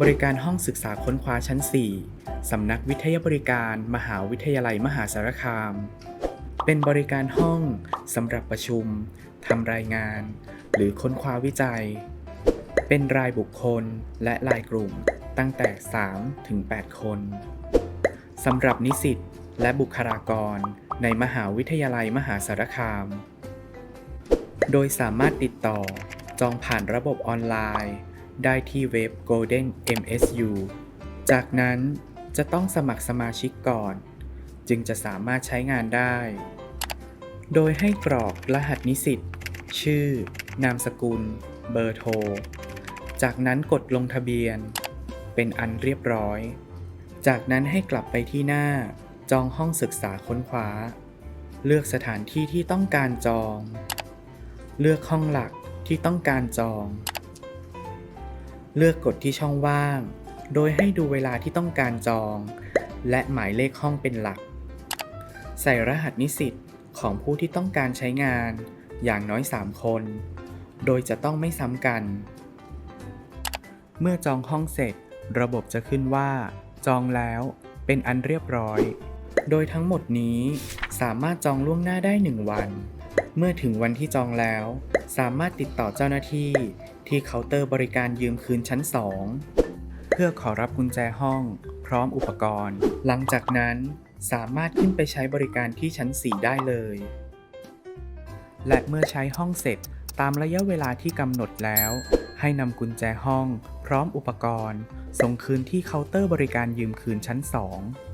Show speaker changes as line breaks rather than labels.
บริการห้องศึกษาค้นคว้าชั้น 4 สำนักวิทยาบริการมหาวิทยาลัยมหาสารคาม เป็นบริการห้องสำหรับประชุมทำรายงาน หรือค้นคว้าวิจัย เป็นรายบุคคลและรายกลุ่มตั้งแต่ 3 ถึง 8 คนสำหรับนิสิตและบุคลากรในมหาวิทยาลัยมหาสารคาม โดยสามารถติดต่อจองผ่านระบบออนไลน์ ได้ที่เว็บ Golden MSU จากนั้นจะต้องสมัครสมาชิกก่อน จึงจะสามารถใช้งานได้ โดยให้กรอกรหัสนิสิต ชื่อ นามสกุล เบอร์โทร จากนั้นกดลงทะเบียน เป็นอันเรียบร้อย จากนั้นให้กลับไปที่หน้า จองห้องศึกษาค้นคว้า เลือกสถานที่ที่ต้องการจอง เลือกห้องหลักที่ต้องการจอง เลือกกดที่ช่องว่าง โดยให้ดูเวลาที่ต้องการจอง และหมายเลขห้องเป็นหลัก ใส่รหัสนิสิตของผู้ที่ต้องการใช้งานอย่างน้อย 3 คน โดยจะต้องไม่ซ้ำกัน เมื่อจองห้องเสร็จ ระบบจะขึ้นว่า จองแล้วเป็นอันเรียบร้อย โดยทั้งหมดนี้สามารถจองล่วงหน้าได้ 1 วัน เมื่อถึงวันที่จองแล้ว สามารถติดต่อเจ้าหน้าที่ ที่เคาน์เตอร์บริการยืมคืนชั้น 2 เพื่อขอรับกุญแจห้องพร้อมอุปกรณ์ หลังจากนั้นสามารถขึ้นไปใช้บริการที่ชั้น 4 ได้เลย และเมื่อใช้ห้องเสร็จตามระยะเวลาที่กำหนดแล้ว ให้นำกุญแจห้อง พร้อมอุปกรณ์ ส่งคืนที่เคาน์เตอร์บริการยืมคืนชั้น 2